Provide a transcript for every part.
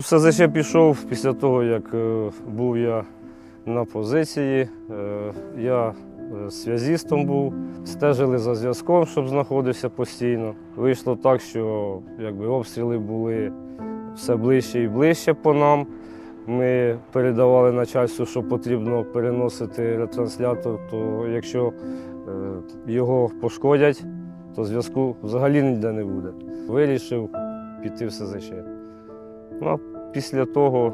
За ще пішов після того, як е, був я на позиції. Е, Я е, зв'язістом був, стежили за зв'язком, щоб знаходився постійно. Вийшло так, що якби, обстріли були все ближче і ближче по нам. Ми передавали начальству, що потрібно переносити ретранслятор, то якщо його пошкодять, то зв'язку взагалі ніде не буде. Вирішив піти в СЗЧ. Ну, а після того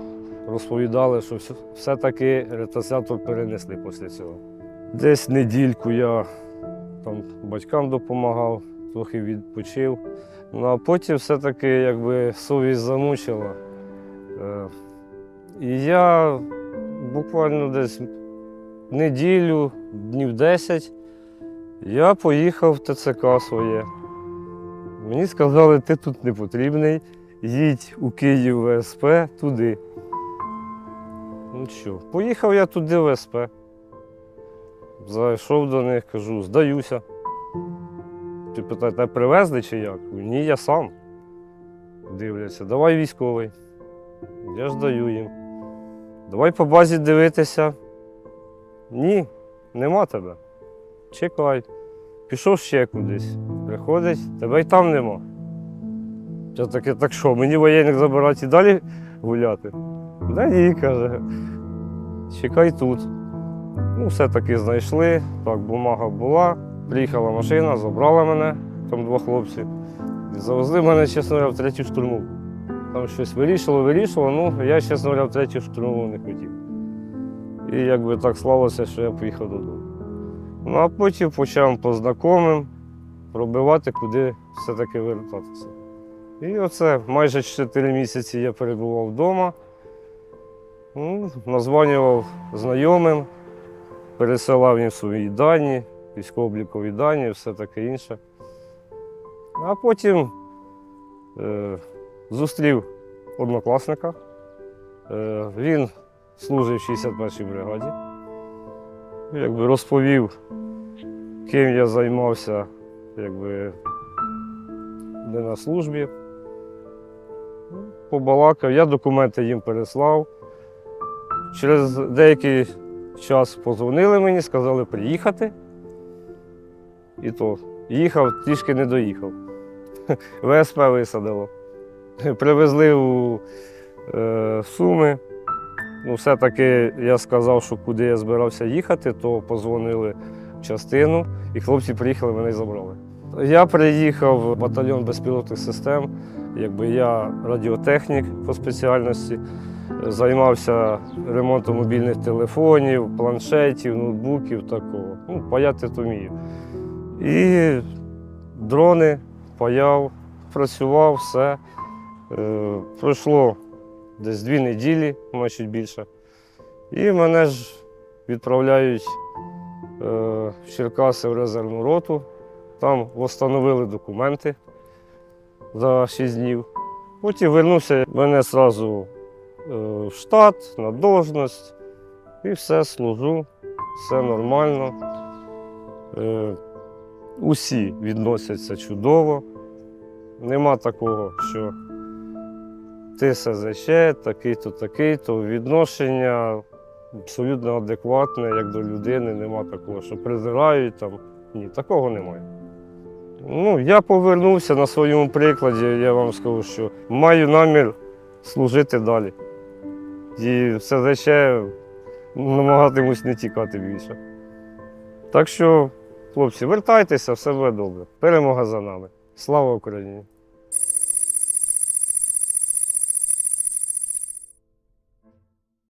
розповідали, що все- все-таки ретранслятор перенесли після цього. Десь недільку я там батькам допомагав, трохи відпочив. Ну а потім все-таки якби совість замучила. Е, І я буквально десь неділю, днів 10, я поїхав в ТЦК своє. Мені сказали, ти тут не потрібний, їдь у Київ ВСП туди. Ну що, поїхав я туди в ВСП. Зайшов до них, кажу, здаюся. Ти питають, тебе привезли чи як? Ні, я сам. Дивляться, давай військовий. Я ж даю їм. Давай по базі дивитися. Ні, нема тебе. Чекай. Пішов ще кудись. Приходить, тебе й там нема. Я таке, так що, мені воєнних забирати і далі гуляти? Да ні, каже. Чекай тут. Ну, все-таки знайшли. Так, бумага була. Приїхала машина, забрала мене, там два хлопці. І завезли мене, чесно говоря, в третю штурму. Там щось вирішило, вирішило, ну я, чесно говоря, в третю штурму не хотів. І якби так склалося, що я поїхав додому. Ну а потім почав по знайомим пробивати, куди все-таки вертатися. І оце майже 4 місяці я перебував вдома, ну, названював знайомим, пересилав їм свої дані, військово-облікові дані все таке інше. А потім е, зустрів однокласника. Е, він служив в 61-й бригаді. Якби розповів, ким я займався якби, не на службі. Побалакав, я документи їм переслав. Через деякий час позвонили мені, сказали приїхати. І то їхав, трішки не доїхав. ВСП висадило. Привезли у е, Суми. Ну, все-таки я сказав, що куди я збирався їхати, то позвонили в частину, і хлопці приїхали, мене забрали. Я приїхав в батальйон безпілотних систем. Якби я радіотехнік по спеціальності, займався ремонтом мобільних телефонів, планшетів, ноутбуків, такого. Ну, паяти то вмію. І дрони паяв, працював, все. Е, пройшло десь дві неділі, може більше. І мене ж відправляють е, в Черкаси в резервну роту. Там встановили документи за 6 днів. Потім вернувся мене одразу в штат, на должність. І все, служу, все нормально. Е, усі відносяться чудово. Нема такого, що ти СЗЧ, такий-то, такий-то. Відношення абсолютно адекватне, як до людини, нема такого, що призирають там. Ні, такого немає. Ну, я повернувся на своєму прикладі, я вам скажу, що маю намір служити далі. І все ще намагатимусь не тікати більше. Так що, хлопці, вертайтеся, все буде добре. Перемога за нами. Слава Україні!